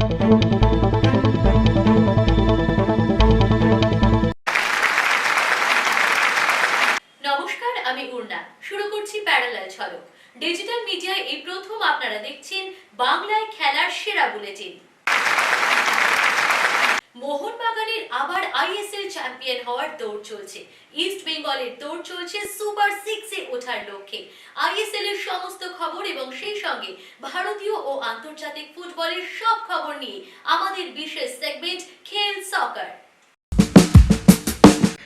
নমস্কার, আমি উর্না শুরু করছি প্যারালাল ঝলক। ডিজিটাল মিডিয়ায় এই প্রথম আপনারা দেখছেন বাংলায় খেলার সেরা বুলেটিন। মোহনবাগানের আবার আইএসএল চ্যাম্পিয়ন হওয়ার দৌড় চলছে। ইস্ট বেঙ্গলের দৌড় চলছে সুপার সিক্সে ওঠার লক্ষ্যে। আইএসএল এর সমস্ত খবর এবং সেই সঙ্গে ভারতীয় ও আন্তর্জাতিক ফুটবলের সব খবর নিয়ে আমাদের বিশেষ সেগমেন্ট খেল সকার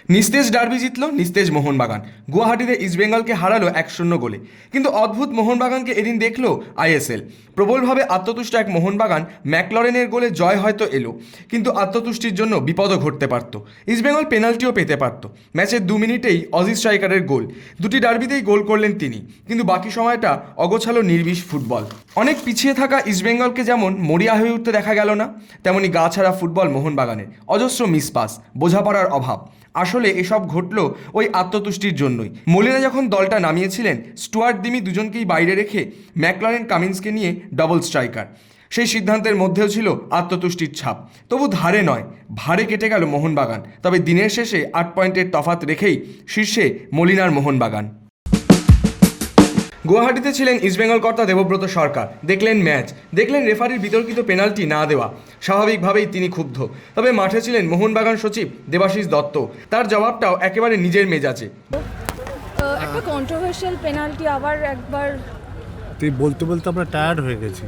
নিস্তেজ ডার্বি জিতল নিস্তেজ মোহনবাগান। গুয়াহাটিতে ইস্টবেঙ্গলকে হারালো এক শূন্য গোলে। কিন্তু অদ্ভুত মোহনবাগানকে এদিন দেখল আইএসএল প্রবলভাবে আত্মতুষ্ট এক মোহনবাগান ম্যাকলরেনের গোলে জয় হয়তো এলো। কিন্তু আত্মতুষ্টির জন্য বিপদও ঘটতে পারত। ইস্টবেঙ্গল পেনাল্টিও পেতে পারত। ম্যাচের দু মিনিটেই অজি স্ট্রাইকারের গোল। দুটি ডার্বিতেই গোল করলেন তিনি। কিন্তু বাকি সময়টা অগোছালো নির্বিষ ফুটবল। অনেক পিছিয়ে থাকা ইস্টবেঙ্গলকে যেমন মরিয়া হয়ে উঠতে দেখা গেল না, তেমনি গা ছাড়া ফুটবল মোহনবাগানের। অজস্র মিসপাস, বোঝাপড়ার অভাব। আসলে এসব ঘটল ওই আত্মতুষ্টির জন্যই। মলিনা যখন দলটা নামিয়েছিলেন, স্টুয়ার্ট দিমি দুজনকেই বাইরে রেখে ম্যাকলারেন কামিন্সকে নিয়ে ডবল স্ট্রাইকার। সেই সিদ্ধান্তের মধ্যেও ছিল আত্মতুষ্টির ছাপ। তবু ধারে নয়, ভারে কেটে গেল মোহনবাগান। তবে দিনের শেষে আট পয়েন্টের তফাত রেখেই শীর্ষে মলিনার মোহনবাগান। গুয়াহাটিতে ছিলেন ইস্টবেঙ্গল কর্তা দেবব্রত সরকার। দেখলেন ম্যাচ। দেখলেন রেফারির বিতর্কিত পেনাল্টি না দেওয়া। স্বাভাবিকভাবেই তিনি ক্ষুব্ধ। তবে মাঠে ছিলেন মোহনবাগান সচিব দেবাশিস দত্ত। তার জবাবটাও একেবারে নিজের মেজাজে। একটা কন্ট্রোভার্সিয়াল পেনাল্টি আবার একবার। তুই বলতে বলতে আমরা টায়ার্ড হয়ে গেছি।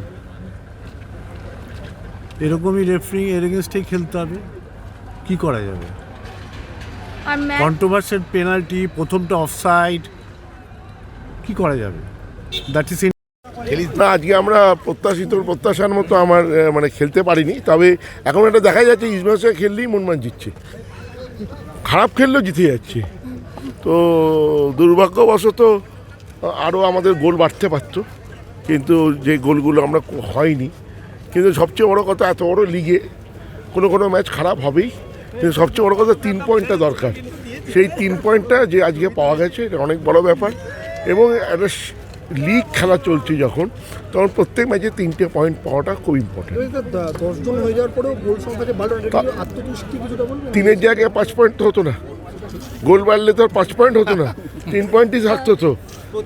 এরকমই রেফারিং এর এগেনস্টেই খেলতে হবে। কি করা যাবে? আর ম্যাচ কন্ট্রোভার্সিয়াল পেনাল্টি প্রথমটা অফসাইড কি করা যাবে? দ্যাট ইজ না, আজকে আমরা প্রত্যাশিত, প্রত্যাশার মতো আমার মানে খেলতে পারিনি। তবে এখন এটা দেখা যাচ্ছে ইসমাসে খেললেই মনমান জিতছে। খারাপ খেললেও জিতে যাচ্ছে। তো দুর্ভাগ্যবশত আরও আমাদের গোল বাড়তে পারতো। কিন্তু যে গোলগুলো আমরা হয়নি। কিন্তু সবচেয়ে বড় কথা, এত বড় লিগে কোনো কোনো ম্যাচ খারাপ হবেই। কিন্তু সবচেয়ে বড় কথা, তিন পয়েন্টটা দরকার। সেই তিন পয়েন্টটা যে আজকে পাওয়া গেছে, এটা অনেক বড় ব্যাপার। এবং একটা লিগ খেলা চলছে যখন তখন প্রত্যেক ম্যাচে তিনটে পয়েন্ট পাওয়াটা খুব ইম্পর্টেন্ট দশজন হয়ে যাওয়ার পরেও গোল তিনের জায়গায় পাঁচ পয়েন্ট তো হতো না। গোল বাড়লে তো আর পাঁচ পয়েন্ট হতো না। তিন পয়েন্টই থাকতো তো।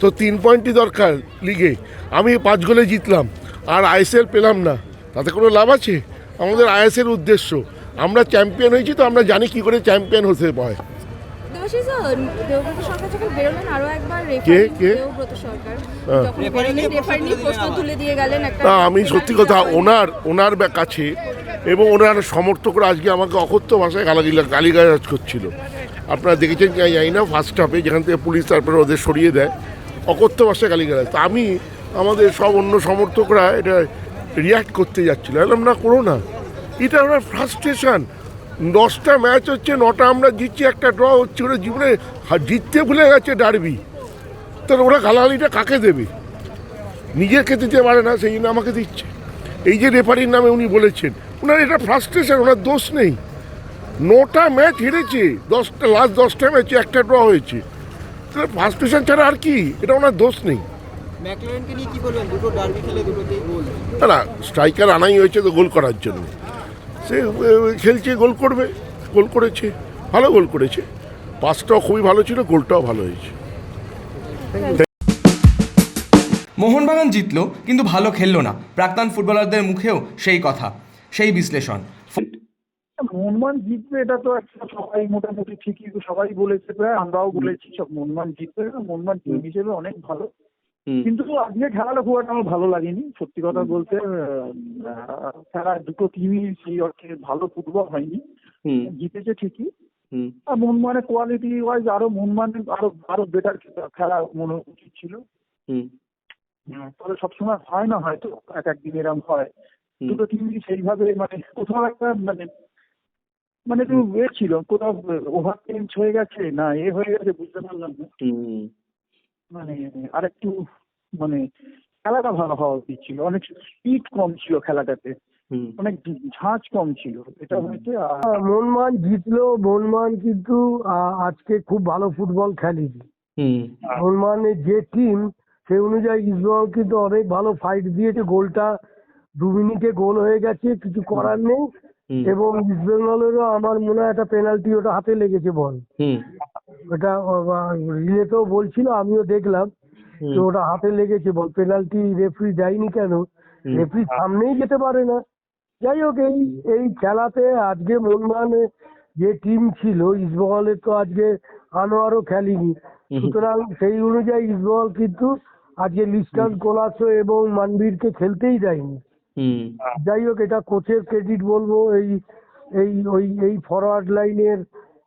তো তিন পয়েন্টই দরকার লিগে আমি পাঁচ গোলে জিতলাম আর আইএসএল পেলাম না। তাতে কোনো লাভ আছে? আমাদের আইএসএল উদ্দেশ্য। আমরা চ্যাম্পিয়ন হয়েছি তো আমরা জানি কি করে চ্যাম্পিয়ন হতে হয়। দেবাশিস দেবব্রত সরকার যখন বেরোলেন আরও একবার কে? কে? দেবব্রত সরকার। যখন বেরোলেন রেফারি নিয়ে প্রশ্ন তুলে দিয়ে গেলেন একটা আমি সত্যি কথা ওনার ওনার কাছে এবং ওনার সমর্থকরা আজকে আমাকে অকথ্য ভাষায় গালাগিলা গালিগালাজ করছিল। আপনারা দেখেছেন কি জানি না ফার্স্ট হাফে যেখান থেকে পুলিশ তারপরে ওদের সরিয়ে দেয় অকথ্য ভাষায় গালিগালাজ। তা আমি আমাদের সব অন্য সমর্থকরা এটা রিয়াক্ট করতে যাচ্ছিল। এলাম না করো না। এটা আমার ফ্রাস্ট্রেশন দশটা ম্যাচ হচ্ছে নটা আমরা জিতছি একটা ড্র হচ্ছে ওরা জীবনে জিততে ভুলে গেছে ডারবি। তাহলে ওরা গালাগালিটা কাকে দেবে? নিজেকে দিতে পারে না সেই জন্য আমাকে দিচ্ছে। এই যে রেফারির নামে উনি বলেছেন ওনার এটা ফ্রাস্ট্রেশন ওনার দোষ নেই। নটা ম্যাচ হেরেছে দশটা লাস্ট দশটা ম্যাচে একটা ড্র হয়েছে। তাহলে ফ্রাস্ট্রেশন ছাড়া আর কি? এটা ওনার দোষ নেই। না স্ট্রাইকার আনাই হয়েছে তো গোল করার জন্য। সে খেলছে গোল করবে। গোল করেছে ভালো গোল করেছে। পাসটাও খুবই ভালো ছিল গোলটাও ভালো হয়েছে। মোহনবাগান জিতলো কিন্তু ভালো খেললো না। প্রাক্তন ফুটবলারদের মুখেও সেই কথা সেই বিশ্লেষণ। মনমান জিতবে এটা তো একটা সবাই মোটামুটি ঠিকই সবাই বলেছে প্রায় আমরাও বলেছি সব মনমান জিতবে মনমান টিম হিসেবে অনেক ভালো। কিন্তু আজকে খেলাটা খুব একটা আমার ভালো লাগেনি। সত্যি কথা বলতে খেলা দুটো টিমই সেই অর্থে ভালো ফুটবল হয়নি। জিতেছে ঠিকই। আর মনমানের কোয়ালিটি ওয়াইজ আরও মনমান আরও আরও বেটার খেলা মনে উচিত ছিল। হুম, তবে সবসময় হয় না হয়তো এক একদিন এরম হয়। দুটো টিমই সেইভাবে মানে কোথাও একটা মানে মানে একটু এ ছিল কোথাও ওভার চেঞ্জ হয়ে গেছে না এ হয়ে গেছে বুঝতে পারলাম না। মানে আর একটু মানে খেলাটা ভালো হওয়া উচিত ছিল। অনেক স্পিড কম ছিল খেলাটাতে। অনেক ঝাঁজ কম ছিল। এটা হয়েছে আর মনমান জিতলো মনমান কিন্তু আজকে খুব ভালো ফুটবল খেলেনি। মনমানের যে টিম সেই অনুযায়ী ইসবল কিন্তু অনেক ভালো ফাইট দিয়েছে। গোলটা দু মিনিটে গোল হয়ে গেছে কিছু করার নেই। এবং ইস্ট বেঙ্গলেরও আমার মনে হয় একটা পেনাল্টি ওটা হাতে লেগেছে বল। ওটা রিলেতেও বলছিল আমিও দেখলাম যে ওটা হাতে লেগেছে বল। পেনাল্টি রেফারি দেয়নি কেন? রেফারি সামনেই যেতে পারে না। যাই হোক এই এই খেলাতে আজকে মোহনবাগানে যে টিম ছিল ইস্টবেঙ্গলের তো আজকে আনোয়ারও খেলেনি। সুতরাং সেই অনুযায়ী ইস্টবেঙ্গল কিন্তু আজকে লিস্টান কোলাসো এবং মানবীরকে খেলতেই দেয়নি। যাই হোক এটা কোচের ক্রেডিট বলব এই এই ওই এই ফরওয়ার্ড লাইনের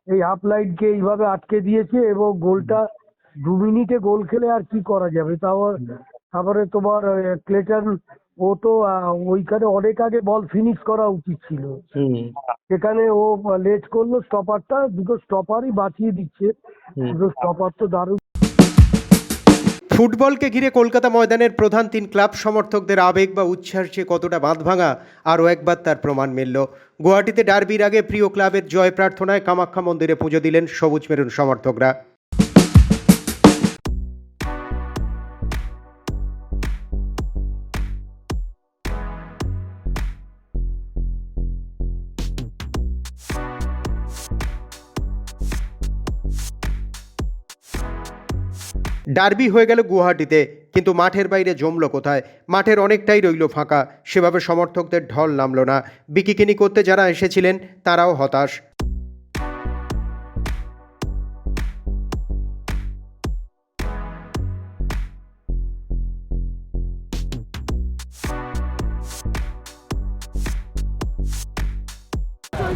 এই হাফ লাইনকে এইভাবে আটকে দিয়েছে এবং গোলটা দু মিনিটে গোল খেলে আর কি করা যাবে? তারপর তারপরে তোমার ক্লেটন ও তো ওইখানে অনেক আগে বল ফিনিশ করা উচিত ছিল। সেখানে ও লেট করল স্টপারটা দুটো স্টপারই বাঁচিয়ে দিচ্ছে। দুটো স্টপার তো দারুণ। ফুটবলকে ঘিরে কলকাতা ময়দানের প্রধান তিন ক্লাব সমর্থকদের আবেগ বা উচ্ছ্বাস যে কতটা বাঁধ ভাঙা আরও একবার তার প্রমাণ মিলল। গুয়াহাটিতে ডার্বির আগে প্রিয় ক্লাবের জয় প্রার্থনায় কামাখ্যা মন্দিরে পুজো দিলেন সবুজ মেরুন সমর্থকরা। ডার্বি হয়ে গেল গুয়াহাটিতে, কিন্তু মাঠের বাইরে জমলো কোথায়? মাঠের অনেকটাই রইল ফাঁকা, সেভাবে সমর্থকদের ঢল নামলো না। বিকিকিনি করতে যারা এসেছিলেন, তারাও হতাশ।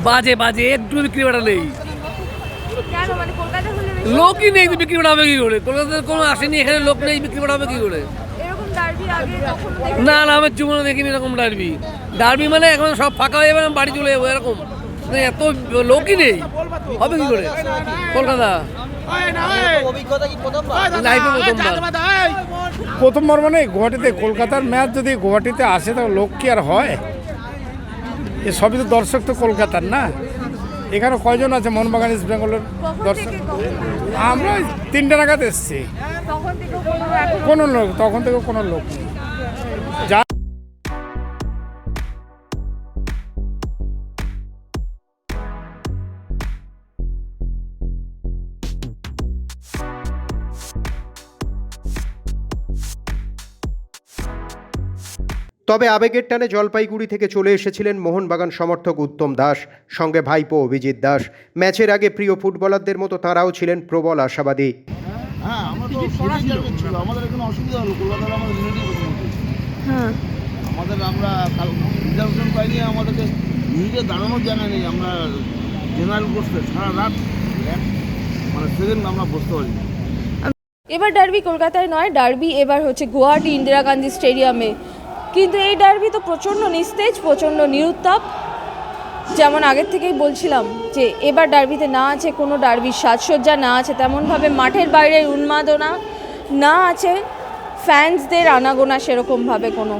বাজে বাজে, একটু বিক্রি বাটা নেই কেন মানে কলকাতা হলে বেশি লোকই নেই বিক্রি বাড়াবে কি করে? কলকাতার কোনো আসেনি এখানে লোক নেই বিক্রি বাড়াবে কি করে? এরকম ডার্বি আগে কখনো দেখি না না আমি জীবনে দেখিনি এরকম ডারবি ডারবি মানে এখন সব ফাঁকা হয়ে যাবে আমি বাড়ি চলে যাব এরকম। মানে এত লোকই নেই। হবে কি করে? কলকাতা? প্রথমবার। প্রথমবার মানে গুয়াহাটিতে কলকাতার ম্যাচ যদি গুয়াহাটিতে আসে তো লোক কি আর হয়? এ সবই তো দর্শক তো কলকাতার না? এখানে কয়জন আছে? মোহনবাগান ইস্ট বেঙ্গলের দর্শক? আমরা ওই তিনটে নাগাদ এসছি। কোনো কোনো লোক তখন থেকে কোনো লোক নেই। তবে আবেগের টানে জলপাইগুড়ি থেকে চলে এসেছিলেন মোহনবাগান সমর্থক উত্তম দাস সঙ্গে ভাইপো অভিজিৎ দাস। ম্যাচের আগে প্রিয় ফুটবলারদের মতো তারাও ছিলেন প্রবল আশাবাদী। হ্যাঁ আমরা তো ছিল আমাদের এখানে অসুবিধা হলো কলকাতার আমাদের হ্যাঁ। আমাদের আমরা রিজার্ভেশন পাইনি আমাদেরকে নিজে দাঁড়ানোর জায়গা নেই। আমরা জেনারেল বসতে সারা রাত মানে আমরা বসতে এবার ডার্বি কলকাতায় নয় ডার্বি এবার হচ্ছে গুয়াহাটি ইন্দিরা গান্ধী স্টেডিয়ামে। কিন্তু এই ডার্বি তো প্রচণ্ড নিস্তেজ, প্রচণ্ড নিরুত্তাপ। যেমন আগের থেকেই বলছিলাম যে, এবার ডার্বিতে না আছে কোনো ডার্বির সাজসজ্জা না আছে, তেমনভাবে মাঠের বাইরের উন্মাদনা না আছে ফ্যান্সদের আনাগোনা সেরকমভাবে কোনো।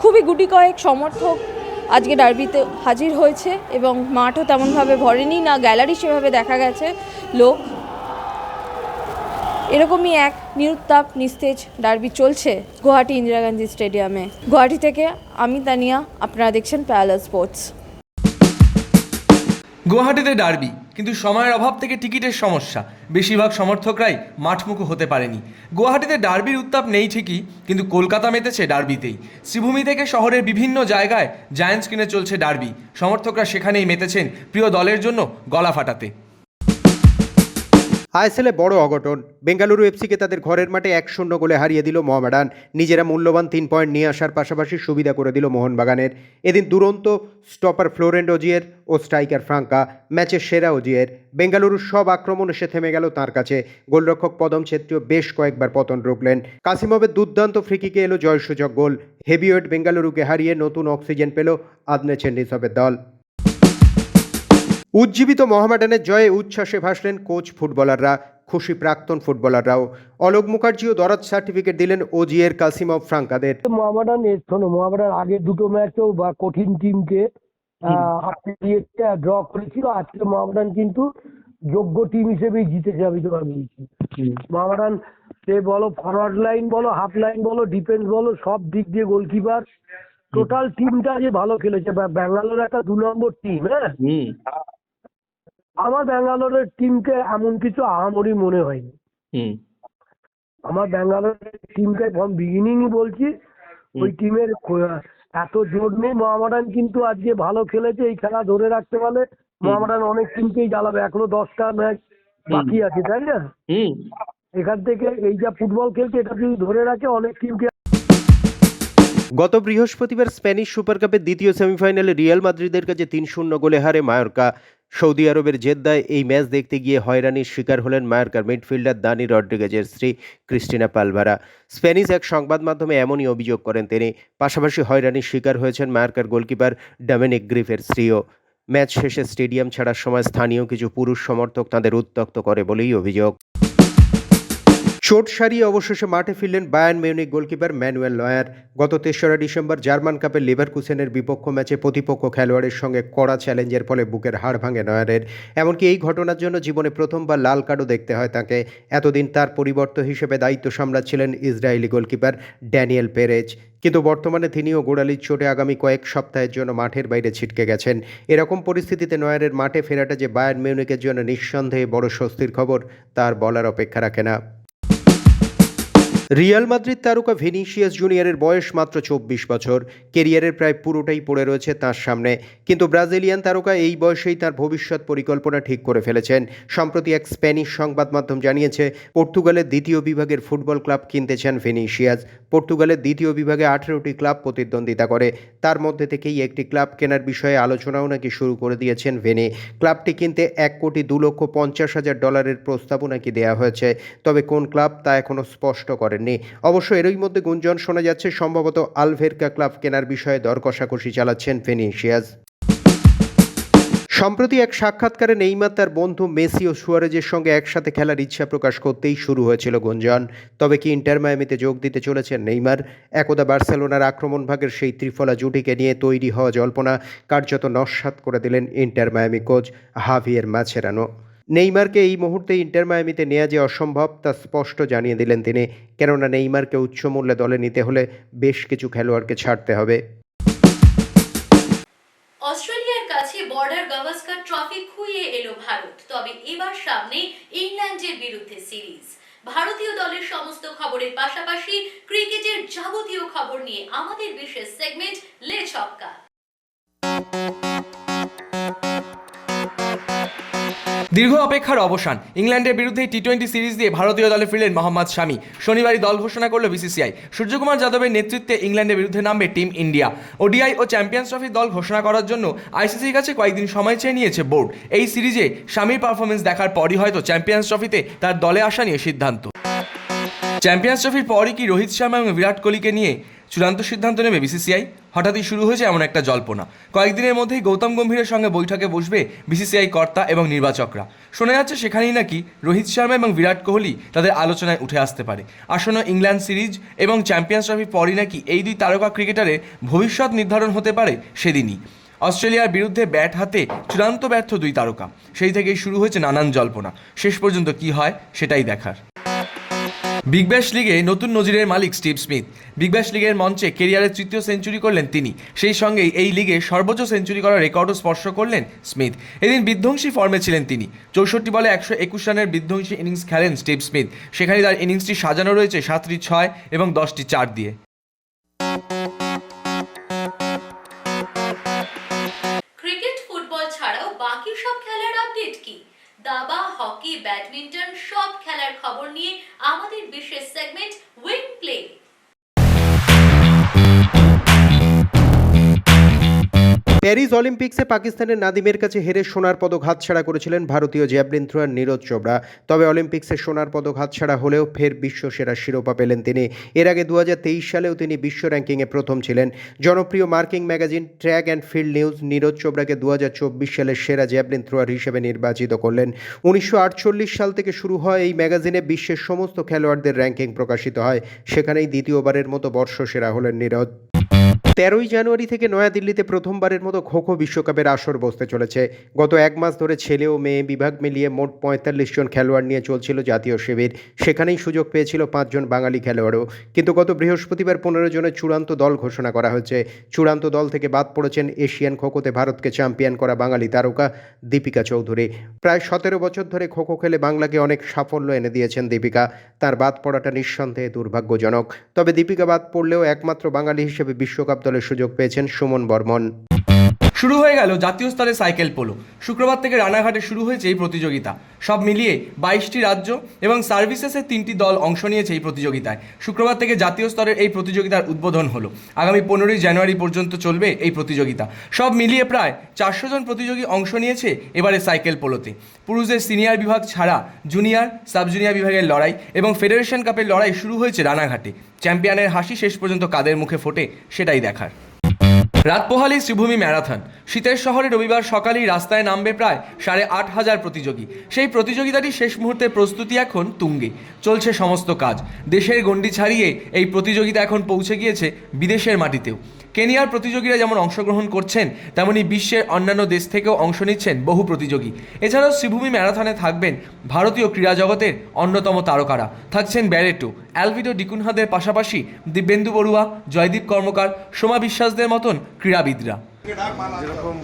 খুবই গুটি কয়েক সমর্থক আজকে ডার্বিতে হাজির হয়েছে এবং মাঠও তেমনভাবে ভরেনি, না গ্যালারি সেভাবে দেখা গেছে, লোক এরকমই এক নিরুত্তাপ, নিস্তেজ ডার্বি চলছে গুয়াহাটি ইন্দিরা গান্ধী স্টেডিয়ামে। গুয়াহাটি থেকে আমি তানিয়া, আপনারা দেখছেন প্যারালাল স্পোর্টস। গুয়াহাটিতে ডার্বি, কিন্তু সময়ের অভাব থেকে টিকিটের সমস্যা। বেশিরভাগ সমর্থকরাই মাঠমুখো হতে পারেনি। গুয়াহাটিতে ডার্বির উত্তাপ নেই ঠিকই, কিন্তু কলকাতা মেতেছে ডার্বিতেই। শ্রীভূমি থেকে শহরের বিভিন্ন জায়গায় জায়ান্ট স্ক্রিনে চলছে ডার্বি। সমর্থকরা সেখানেই মেতেছেন প্রিয় দলের জন্য গলা ফাটাতে। আইএসএলে বড় অঘটন। বেঙ্গালুরু এফসিকে তাদের ঘরের মাঠে এক শূন্য গোলে হারিয়ে দিল মোহামেডান। নিজেরা মূল্যবান তিন পয়েন্ট নিয়ে আসার পাশাপাশি সুবিধা করে দিল মোহনবাগানের। এদিন দুরন্ত স্টপার ফ্লোরেন্ট ওজিয়ের ও স্ট্রাইকার ফ্রাঙ্কা, ম্যাচের সেরা ওজিয়ের। বেঙ্গালুরুর সব আক্রমণ এসে থেমে গেল তার কাছে। গোলরক্ষক পদম ছেত্রীয় বেশ কয়েকবার পতন রুখলেন। কাসিমভের দুর্দান্ত ফ্রিকিকে এলো জয়সূচক গোল। হেভিওয়েট বেঙ্গালুরুকে হারিয়ে নতুন অক্সিজেন পেল আদনে চেন্ডিসবের দল। উজ্জীবিত মোহামেডানের জয়ে উচ্ছ্বাসে ভাসলেন কোচ ফুটবলাররা খুশি প্রাক্তন ফুটবলাররাও। অলোক মুখার্জিও দরাজ সার্টিফিকেট দিলেন ওজিএর কাসিমভ ফ্রাঙ্কাদের। মোহামেডান এর শোনো মোহামেডান আগের দুটো ম্যাচেও বা কঠিন টিমকে ড্র করেছিল। আজকে মোহামেডান কিন্তু যোগ্য টিম হিসেবেই জিতেছে আমি তোমার বলছি মোহামেডান সে বলো ফরওয়ার্ড লাইন বলো হাফ লাইন বলো ডিফেন্স বলো সব দিক দিয়ে গোলকিপার টোটাল টিমটা যে ভালো খেলেছে বা- ব্যাঙ্গালোর একটা দু নম্বর টিম হ্যাঁ? আমার ব্যাঙ্গালোরের টিমকে এমন কিছু আহামরি মনে হয়নি। হুম। আমার ব্যাঙ্গালোরের টিমকে ফ্রম বিগিনিংই বলছি ওই টিমের এত জোর নেই। মোহামেডান কিন্তু আজকে ভালো খেলেছে এই খেলা ধরে রাখতে পারলে মোহামেডান অনেক টিমকেই জ্বালাবে। এখনও দশটা ম্যাচ বাকি আছে তাই না? হুম। এখান থেকে এই যা ফুটবল খেলছে এটা যদি ধরে রাখে অনেক টিমকে গত বৃহস্পতিবার স্প্যানিশ সুপার কাপের দ্বিতীয় সেমিফাইনালে রিয়াল মাদ্রিদের কাছে তিন শূন্য গোলে হারে মায়োরকা। সৌদি আরবের জেদ্দায় এই ম্যাচ দেখতে গিয়ে হয়রানির শিকার হলেন মায়ার্কার মিডফিল্ডার দানি রড্রিগেজের স্ত্রী ক্রিস্টিনা পালভারা। স্প্যানিশ এক সংবাদ মাধ্যমে এমনই অভিযোগ করেন তিনি। পাশাপাশি হয়রানির শিকার হয়েছেন মায়ার্কার গোলকিপার ডমিনিক গ্রিফের স্ত্রীও। ম্যাচ শেষে স্টেডিয়াম ছাড়ার সময় স্থানীয় কিছু পুরুষ সমর্থক তাদের উত্তক্ত করে বলেই অভিযোগ। চোট সারিয়ে অবশেষে মাঠে ফিরলেন Bayern Munich goalkeeper Manuel Neuer. গত তেসরা ডিসেম্বর জার্মান কাপের লিভারকুসেনের বিপক্ষ ম্যাচে প্রতিপক্ষ খেলোয়াড়ের সঙ্গে কড়া চ্যালেঞ্জের ফলে বুকের হাড় ভাঙে নয়ারের। এমনকি এই ঘটনার জন্য জীবনে প্রথমবার লাল কার্ডও দেখতে হয় তাকে। এতদিন তার পরিবর্ত হিসেবে দায়িত্ব সামলাচ্ছিলেন ইসরায়েলি গোলকিপার ড্যানিয়েল পেরেজ। কিন্তু বর্তমানে তিনিও গোড়ালির চোটে আগামী কয়েক সপ্তাহের জন্য মাঠের বাইরে ছিটকে গেছেন। এরকম পরিস্থিতিতে নয়ারের মাঠে ফেরাটা যে বায়ান মিউনিকের জন্য নিঃসন্দেহে বড় স্বস্তির খবর, তার বলার অপেক্ষা রাখে না। রিয়াল মাদ্রিদ তারকা ভিনিসিয়াস জুনিয়রের বয়স মাত্র চব্বিশ বছর। কেরিয়ারের প্রায় পুরোটাই পড়ে রয়েছে তার সামনে। কিন্তু ব্রাজিলিয়ান তারকা এই বয়সেই তার ভবিষ্যৎ পরিকল্পনা ঠিক করে ফেলেছেন। সম্প্রতি এক স্প্যানিশ সংবাদ মাধ্যম জানিয়েছে, পর্তুগালের দ্বিতীয় বিভাগের ফুটবল ক্লাব কিনতে চান ভিনিসিয়াস। পর্তুগালের দ্বিতীয় বিভাগে আঠেরোটি ক্লাব প্রতিদ্বন্দ্বিতা করে। তার মধ্যে থেকেই একটি ক্লাব কেনার বিষয়ে আলোচনাও নাকি শুরু করে দিয়েছেন ভেনি। ক্লাবটি কিনতে এক কোটি দু লক্ষ পঞ্চাশ হাজার ডলারের প্রস্তাবও নাকি দেওয়া হয়েছে। তবে কোন ক্লাব তা এখনও স্পষ্ট করেননি। অবশ্য এরই মধ্যে গুঞ্জন শোনা যাচ্ছে, সম্ভবত আলভেরকা ক্লাব কেনার বিষয়ে দর কষাকষি চালাচ্ছেন ফেনিশিয়াস সম্প্রতি এক সাক্ষাৎকারে নেইমার তার বন্ধু মেসি ও সুয়ারেজের সঙ্গে একসাথে খেলার ইচ্ছা প্রকাশ করতেই শুরু হয়েছিল গুঞ্জন। তবে কি ইন্টার মায়ামিতে যোগ দিতে চলেছেন নেইমার? একদা বার্সেলোনার আক্রমণ ভাগের সেই ত্রিফলা জুটিকে নিয়ে তৈরি হওয়া জল্পনা কার্যত নস্বাত করে দিলেন Inter Miami coach Javier Mascherano নেইমারকে এই মুহূর্তে ইন্টার মায়ামিতে নেওয়া যে অসম্ভব তা স্পষ্ট জানিয়ে দিলেন তিনি। কেননা নেইমারকে উচ্চ মূল্যে দলে নিতে হলে বেশ কিছু খেলোয়াড়কে ছাড়তে হবে। অস্ট্রেলিয়ার কাছে বর্ডার গাভাস্কার ট্রফি খুইয়ে এলো ভারত, তবে এবার সামনে ইংল্যান্ডের বিরুদ্ধে সিরিজ। ভারতীয় দলের সমস্ত খবরের পাশাপাশি ক্রিকেটের যাবতীয় খবর নিয়ে আমাদের বিশেষ সেগমেন্ট লে ছক্কা। দীর্ঘ অপেক্ষার অবসান। ইংল্যান্ডের বিরুদ্ধে টি টোয়েন্টি সিরিজ দিয়ে ভারতীয় দলে ফিরলেন মোহাম্মদ শামি। শনিবারই দল ঘোষণা করল বিসিসিআই সূর্যকুমার যাদবের নেতৃত্বে ইংল্যান্ডের বিরুদ্ধে নামবে টিম ইন্ডিয়া। ওডিআই ও চ্যাম্পিয়ন্স ট্রফির দল ঘোষণা করার জন্য আইসিসির কাছে কয়েকদিন সময় চেয়ে নিয়েছে বোর্ড। এই সিরিজে শামির পারফরমেন্স দেখার পরই হয়তো চ্যাম্পিয়ন্স ট্রফিতে তার দলে আসা নিয়ে সিদ্ধান্ত। চ্যাম্পিয়ন্স ট্রফির পরই কি রোহিত শর্মা এবং বিরাট কোহলিকে নিয়ে চূড়ান্ত সিদ্ধান্ত নেবে বিসিসিআই হঠাৎই শুরু হয়েছে এমন একটা জল্পনা। কয়েকদিনের মধ্যেই গৌতম গম্ভীরের সঙ্গে বৈঠকে বসবে বিসিসিআই কর্তা এবং নির্বাচকরা। শোনা যাচ্ছে সেখানেই নাকি রোহিত শর্মা এবং বিরাট কোহলি তাদের আলোচনায় উঠে আসতে পারে। আসন্ন ইংল্যান্ড সিরিজ এবং চ্যাম্পিয়ন্স ট্রফির পরই নাকি এই দুই তারকা ক্রিকেটারের ভবিষ্যৎ নির্ধারণ হতে পারে সেদিনই। অস্ট্রেলিয়ার বিরুদ্ধে ব্যাট হাতে চূড়ান্ত ব্যর্থ দুই তারকা। সেই থেকেই শুরু হয়েছে নানান জল্পনা। শেষ পর্যন্ত কি হয় সেটাই দেখার। বিগ ব্যাশ লিগে নতুন নজিরের মালিক স্টিভ স্মিথ। বিগ ব্যাশ লিগের মঞ্চে কেরিয়ারের তৃতীয় সেঞ্চুরি করলেন তিনি। সেই সঙ্গেই এই লিগে সর্বোচ্চ সেঞ্চুরি করার রেকর্ডও স্পর্শ করলেন স্মিথ। এদিন বিধ্বংসী ফর্মে ছিলেন তিনি। চৌষট্টি বলে একশো একুশ রানের বিধ্বংসী ইনিংস খেলেন স্টিভ স্মিথ। সেখানে তার ইনিংসটি সাজানো রয়েছে সাতটি ছয় এবং দশটি চার দিয়ে। হকি ব্যাডমিন্টন সব খেলার খবর নিয়ে আমাদের বিশেষ সেগমেন্ট উইং প্লে প্যারিস অলিম্পিক্সে পাকিস্তানের নাদিমের কাছে হেরে সোনার পদক হাতছাড়া করেছিলেন ভারতীয় জ্যাভলিন থ্রোয়ার নীরজ চোপড়া। তবে অলিম্পিক্সে সোনার পদক হাতছাড়া হলেও ফের বিশ্ব সেরা শিরোপা পেলেন তিনি। এর আগে দু হাজার তেইশ সালেও তিনি বিশ্ব র্যাঙ্কিংয়ে প্রথম ছিলেন। জনপ্রিয় marking magazine Track and Field News Neeraj চোপড়াকে দু হাজার চব্বিশ সালের সেরা জ্যাভলিন থ্রোয়ার হিসেবে নির্বাচিত করলেন। উনিশশো আটচল্লিশ সাল থেকে শুরু হয় এই ম্যাগাজিনে বিশ্বের সমস্ত খেলোয়াড়দের র্যাঙ্কিং প্রকাশিত হয়। সেখানেই দ্বিতীয়বারের মতো বর্ষসেরা হলেন নীরজ। তেরোই জানুয়ারি থেকে নয়াদিল্লিতে প্রথমবারের মতো খো খো বিশ্বকাপের আসর বসতে চলেছে। গত এক মাস ধরে ছেলে ও মেয়ে বিভাগ মিলিয়ে মোট পঁয়তাল্লিশ জন খেলোয়াড় নিয়ে চলছিল জাতীয় শিবির। সেখানেই সুযোগ পেয়েছিল পাঁচজন বাঙালি খেলোয়াড়ও। কিন্তু গত বৃহস্পতিবার পনেরো জনের চূড়ান্ত দল ঘোষণা করা হয়েছে। চূড়ান্ত দল থেকে বাদ পড়েছেন এশিয়ান খোখোতে ভারতকে চ্যাম্পিয়ন করা বাঙালি তারকা দীপিকা চৌধুরী। প্রায় সতেরো বছর ধরে খোখো খেলে বাংলাকে অনেক সাফল্য এনে দিয়েছেন দীপিকা। তার বাদ পড়াটা নিঃসন্দেহে দুর্ভাগ্যজনক। তবে দীপিকা বাদ পড়লেও একমাত্র বাঙালি হিসেবে বিশ্বকাপ দলের সুযোগ পেয়েছেন সুমন বর্মন। শুরু হয়ে গেল জাতীয় স্তরে সাইকেল পোলো। শুক্রবার থেকে রানাঘাটে শুরু হয়েছে এই প্রতিযোগিতা। সব মিলিয়ে বাইশটি রাজ্য এবং সার্ভিসেসের তিনটি দল অংশ নিয়েছে এই প্রতিযোগিতায়। শুক্রবার থেকে জাতীয় স্তরের এই প্রতিযোগিতার উদ্বোধন হলো। আগামী পনেরোই জানুয়ারি পর্যন্ত চলবে এই প্রতিযোগিতা। সব মিলিয়ে প্রায় চারশো জন প্রতিযোগী অংশ নিয়েছে এবারে সাইকেল পোলোতে। পুরুষদের সিনিয়র বিভাগ ছাড়া জুনিয়র সাব জুনিয়র বিভাগের লড়াই এবং ফেডারেশন কাপের লড়াই শুরু হয়েছে রানাঘাটে। চ্যাম্পিয়নের হাসি শেষ পর্যন্ত কাদের মুখে ফোটে সেটাই দেখার। রাত পোহালি শ্রীভূমি ম্যারাথন। শীতের শহরে রবিবার সকালেই রাস্তায় নামবে প্রায় সাড়ে আট হাজার প্রতিযোগী। সেই প্রতিযোগিতাটি শেষ মুহূর্তে প্রস্তুতি এখন তুঙ্গে। চলছে সমস্ত কাজ। দেশের গণ্ডি ছাড়িয়ে এই প্রতিযোগিতা এখন পৌঁছে গিয়েছে বিদেশের মাটিতেও। কেনিয়ার প্রতিযোগীরা যেমন অংশগ্রহণ করছেন, তেমনি বিশ্বের অন্যান্য দেশ থেকেও অংশ নিচ্ছেন বহু প্রতিযোগী। এছাড়াও শ্রীভূমি ম্যারাথনে থাকবেন ভারতীয় ক্রীড়া জগতের অন্যতম তারকারা। থাকছেন ব্যারেটো, অ্যালভিডো ডিকুনহাদের পাশাপাশি দিব্যেন্দু বড়ুয়া, জয়দীপ কর্মকার, সোমা বিশ্বাসদের মতন ক্রীড়াবিদরা। যেরকম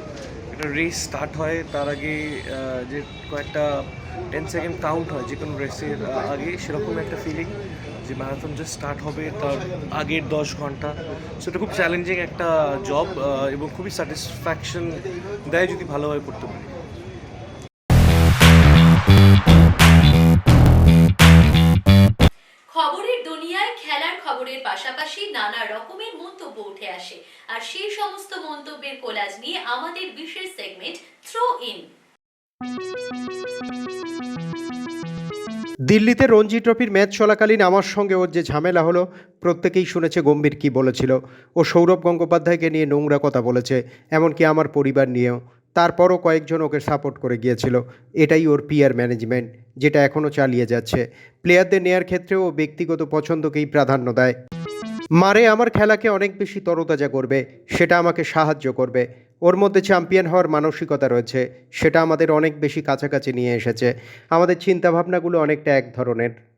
একটা রেস স্টার্ট হয়, তার আগে যে কয়েকটা টেন সেকেন্ড কাউন্ট হয়, যে কোনো রেসের আগে, সেরকম একটা ফিলিং যে ম্যারাথন যে স্টার্ট হবে তার আগের দশ ঘণ্টা। সেটা খুব চ্যালেঞ্জিং একটা জব এবং খুবই স্যাটিসফ্যাকশন দেয় যদি ভালোভাবে করতে পারি। খবরের দুনিয়ায় খেলার খবরের পাশাপাশি নানা রকমের মন্তব্য উঠে আসে। আর সেই সমস্ত মন্তব্যের কোলাজ নিয়ে আমাদের বিশেষ সেগমেন্ট থ্রো ইন দিল্লিতে রঞ্জি ট্রফির ম্যাচ চলাকালীন আমার সঙ্গে ওর যে ঝামেলা হলো, প্রত্যেকেই শুনেছে গম্ভীর কি বলেছিল। ও সৌরভ গঙ্গোপাধ্যায়কে নিয়ে নোংরা কথা বলেছে, এমনকি আমার পরিবার নিয়েও। তারপরও কয়েকজন ওকে সাপোর্ট করে গিয়েছিল। এটাই ওর পিয়ার ম্যানেজমেন্ট যেটা এখনও চালিয়ে যাচ্ছে। প্লেয়ারদের নেয়ার ক্ষেত্রেও ও ব্যক্তিগত পছন্দকেই প্রাধান্য দেয়। মারে আমার খেলাকে অনেক বেশি তরতাজা করবে, সেটা আমাকে সাহায্য করবে। ওর মধ্যে চ্যাম্পিয়ন হওয়ার মানসিকতা রয়েছে, সেটা আমাদের অনেক বেশি কাছাকাছি নিয়ে এসেছে। আমাদের চিন্তাভাবনাগুলো অনেকটা এক ধরনের।